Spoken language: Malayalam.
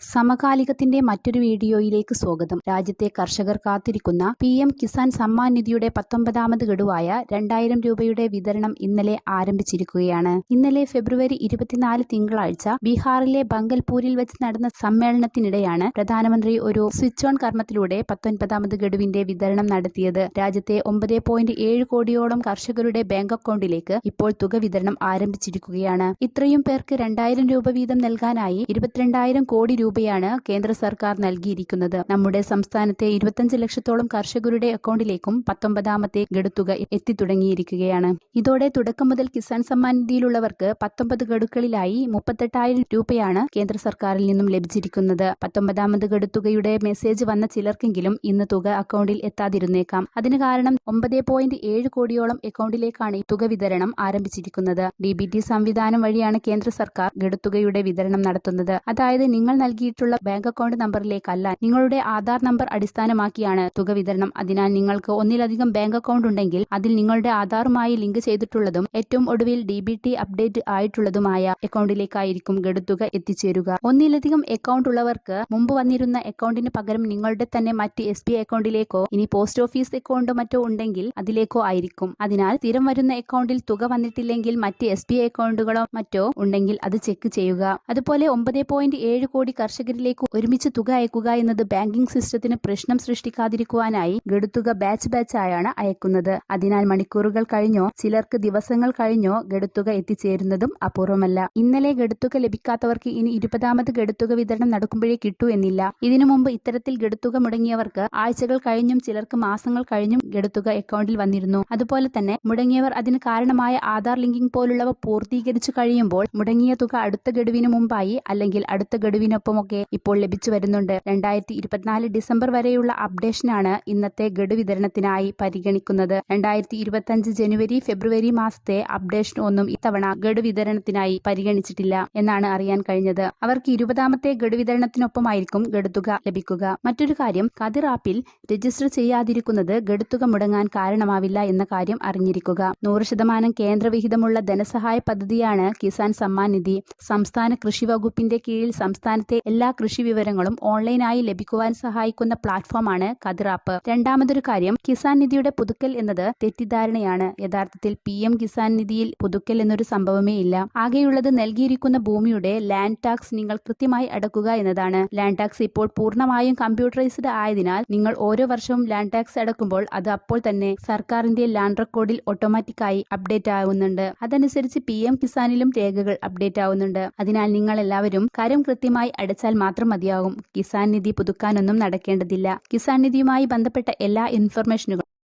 സമകാലികത്തിന്റെ മറ്റൊരു വീഡിയോയിലേക്ക് സ്വാഗതം. രാജ്യത്തെ കർഷകർ കാത്തിരിക്കുന്ന പി എം കിസാൻ സമ്മാൻ നിധിയുടെ പത്തൊമ്പതാമത് ഗഡുവായ രണ്ടായിരം രൂപയുടെ വിതരണം ഇന്നലെ ആരംഭിച്ചിരിക്കുകയാണ്. ഇന്നലെ ഫെബ്രുവരി ഇരുപത്തിനാല് തിങ്കളാഴ്ച ബീഹാറിലെ ബംഗൽപൂരിൽ വെച്ച് നടന്ന സമ്മേളനത്തിനിടെയാണ് പ്രധാനമന്ത്രി ഒരു സ്വിച്ച് ഓൺ കർമ്മത്തിലൂടെ പത്തൊൻപതാമത് ഗഡുവിന്റെ വിതരണം നടത്തിയത്. രാജ്യത്തെ ഒമ്പത് പോയിന്റ് ഏഴ് കോടിയോളം കർഷകരുടെ ബാങ്ക് അക്കൗണ്ടിലേക്ക് ഇപ്പോൾ തുക വിതരണം ആരംഭിച്ചിരിക്കുകയാണ്. ഇത്രയും പേർക്ക് രണ്ടായിരം രൂപ വീതം നൽകാനായി ഇരുപത്തിരണ്ടായിരം കോടി രൂപയാണ് കേന്ദ്ര സർക്കാർ നൽകിയിരിക്കുന്നത്. നമ്മുടെ സംസ്ഥാനത്തെ ഇരുപത്തഞ്ച് ലക്ഷത്തോളം കർഷകരുടെ അക്കൗണ്ടിലേക്കും പത്തൊമ്പതാമത്തെ ഗഡുത്തുക എത്തിത്തുടങ്ങിയിരിക്കുകയാണ്. ഇതോടെ തുടക്കം മുതൽ കിസാൻ സമ്മാൻ നിധിയിലുള്ളവർക്ക് പത്തൊമ്പത് ഗഡുക്കളിലായി മുപ്പത്തെട്ടായിരം രൂപയാണ് കേന്ദ്ര സർക്കാരിൽ നിന്നും ലഭിച്ചിരിക്കുന്നത്. പത്തൊമ്പതാമത് ഗഡുത്തുകയുടെ മെസ്സേജ് വന്ന ചിലർക്കെങ്കിലും ഇന്ന് തുക അക്കൗണ്ടിൽ എത്താതിരുന്നേക്കാം. അതിന് കാരണം ഒമ്പത് പോയിന്റ് ഏഴ് കോടിയോളം അക്കൗണ്ടിലേക്കാണ് ഈ തുക വിതരണം ആരംഭിച്ചിരിക്കുന്നത്. ഡി ബി ടി സംവിധാനം വഴിയാണ് കേന്ദ്ര സർക്കാർ ഗഡുത്തുകയുടെ വിതരണം നടത്തുന്നത്. അതായത് നിങ്ങൾ നൽകിയിട്ടുള്ള ബാങ്ക് അക്കൗണ്ട് നമ്പറിലേക്കല്ല. നിങ്ങളുടെ ആധാർ നമ്പർ അടിസ്ഥാനമാക്കിയാണ് തുക വിതരണം. അതിനാൽ നിങ്ങൾക്ക് ഒന്നിലധികം ബാങ്ക് അക്കൗണ്ട് ഉണ്ടെങ്കിൽ അതിൽ നിങ്ങളുടെ ആധാറുമായി ലിങ്ക് ചെയ്തിട്ടുള്ളതും ഏറ്റവും ഒടുവിൽ ഡി ബി ടി അപ്ഡേറ്റ് ആയിട്ടുള്ളതുമായ അക്കൗണ്ടിലേക്കായിരിക്കും ഗഡുത്തുക എത്തിച്ചേരുക. ഒന്നിലധികം അക്കൗണ്ട് ഉള്ളവർക്ക് മുമ്പ് വന്നിരുന്ന അക്കൗണ്ടിന് പകരം നിങ്ങളുടെ തന്നെ മറ്റ് എസ് ബി അക്കൗണ്ടിലേക്കോ ഇനി പോസ്റ്റ് ഓഫീസ് അക്കൗണ്ടോ മറ്റോ ഉണ്ടെങ്കിൽ അതിലേക്കോ ആയിരിക്കും. അതിനാൽ സ്ഥിരം വരുന്ന അക്കൗണ്ടിൽ തുക വന്നിട്ടില്ലെങ്കിൽ മറ്റ് എസ് ബി അക്കൗണ്ടുകളോ മറ്റോ ഉണ്ടെങ്കിൽ അത് ചെക്ക് ചെയ്യുക. അതുപോലെ ഒമ്പത് പോയിന്റ് ഏഴ് കോടി കർഷകരിലേക്ക് ഒരുമിച്ച് തുക അയക്കുക എന്നത് ബാങ്കിംഗ് സിസ്റ്റത്തിന് പ്രശ്നം സൃഷ്ടിക്കാതിരിക്കുവാനായി ഗഡുത്തുക ബാച്ച് ബാച്ചായാണ് അയക്കുന്നത്. അതിനാൽ മണിക്കൂറുകൾ കഴിഞ്ഞോ ചിലർക്ക് ദിവസങ്ങൾ കഴിഞ്ഞോ ഗഡുത്തുക എത്തിച്ചേരുന്നതും അപൂർവമല്ല. ഇന്നലെ ഗഡുത്തുക ലഭിക്കാത്തവർക്ക് ഇനി ഇരുപതാമത് ഗഡുത്തുക വിതരണം നടക്കുമ്പോഴേ കിട്ടൂ എന്നില്ല. ഇതിനു മുമ്പ് ഇത്തരത്തിൽ ഗഡുത്തുക മുടങ്ങിയവർക്ക് ആഴ്ചകൾ കഴിഞ്ഞും ചിലർക്ക് മാസങ്ങൾ കഴിഞ്ഞും ഗഡുത്തുക അക്കൗണ്ടിൽ വന്നിരുന്നു. അതുപോലെ തന്നെ മുടങ്ങിയവർ അതിന് കാരണമായ ആധാർ ലിങ്കിംഗ് പോലുള്ളവ പൂർത്തീകരിച്ചു കഴിയുമ്പോൾ മുടങ്ങിയ തുക അടുത്ത ഗഡുവിന് മുമ്പായി അല്ലെങ്കിൽ അടുത്ത ഗഡുവിനൊപ്പമൊക്കെ ഇപ്പോൾ ലഭിച്ചു വരുന്നുണ്ട്. രണ്ടായിരത്തി ഇരുപത്തിനാല് ഡിസംബർ വരെയുള്ള അപ്ഡേഷനാണ് ഇന്നത്തെ ഗഡു വിതരണത്തിനായി പരിഗണിക്കുന്നത്. രണ്ടായിരത്തി ഇരുപത്തിയഞ്ച് ജനുവരി ഫെബ്രുവരി മാസത്തെ അപ്ഡേഷൻ ഒന്നും ഇത്തവണ ഗഡു വിതരണത്തിനായി പരിഗണിച്ചിട്ടില്ല എന്നാണ് അറിയാൻ കഴിഞ്ഞത്. അവർക്ക് ഇരുപതാമത്തെ ഗഡു വിതരണത്തിനൊപ്പമായിരിക്കും ഗഡുത്തുക ലഭിക്കുക. മറ്റൊരു കാര്യം കതിർ ആപ്പിൽ രജിസ്റ്റർ ചെയ്യാതിരിക്കുന്നത് ഗഡുത്തുക മുടങ്ങാൻ കാരണമാവില്ല എന്ന കാര്യം അറിഞ്ഞിരിക്കുക. നൂറ് ശതമാനം കേന്ദ്രവിഹിതമുള്ള ധനസഹായ പദ്ധതിയാണ് കിസാൻ സമ്മാൻ നിധി. സംസ്ഥാന കൃഷി വകുപ്പിന്റെ കീഴിൽ സംസ്ഥാനത്തെ എല്ലാ കൃഷി വിവരങ്ങളും ഓൺലൈനായി ലഭിക്കുവാൻ സഹായിക്കുന്ന പ്ലാറ്റ്ഫോമാണ് കതിറാപ്പ്. രണ്ടാമതൊരു കാര്യം കിസാൻ നിധിയുടെ പുതുക്കൽ എന്നത് തെറ്റിദ്ധാരണയാണ്. യഥാർത്ഥത്തിൽ പി എം കിസാൻ നിധിയിൽ പുതുക്കൽ എന്നൊരു സംഭവമേ ഇല്ല. ആകെയുള്ളത് നൽകിയിരിക്കുന്ന ഭൂമിയുടെ ലാൻഡ് ടാക്സ് നിങ്ങൾ കൃത്യമായി അടക്കുക എന്നതാണ്. ലാൻഡ് ടാക്സ് ഇപ്പോൾ പൂർണമായും കമ്പ്യൂട്ടറൈസ്ഡ് ആയതിനാൽ നിങ്ങൾ ഓരോ വർഷവും ലാൻഡ് ടാക്സ് അടക്കുമ്പോൾ അത് അപ്പോൾ തന്നെ സർക്കാരിന്റെ ലാൻഡ് റെക്കോർഡിൽ ഓട്ടോമാറ്റിക്കായി അപ്ഡേറ്റ് ആവുന്നുണ്ട്. അതനുസരിച്ച് പി എം കിസാനിലും രേഖകൾ അപ്ഡേറ്റ് ആവുന്നുണ്ട്. അതിനാൽ നിങ്ങൾ എല്ലാവരും കരം കൃത്യമായി അടച്ചാൽ മാത്രം മതിയാകും. കിസാൻ നിധി പുതുക്കാനൊന്നും നടക്കേണ്ടതില്ല. കിസാൻ നിധിയുമായി ബന്ധപ്പെട്ട എല്ലാ ഇൻഫർമേഷനുകളും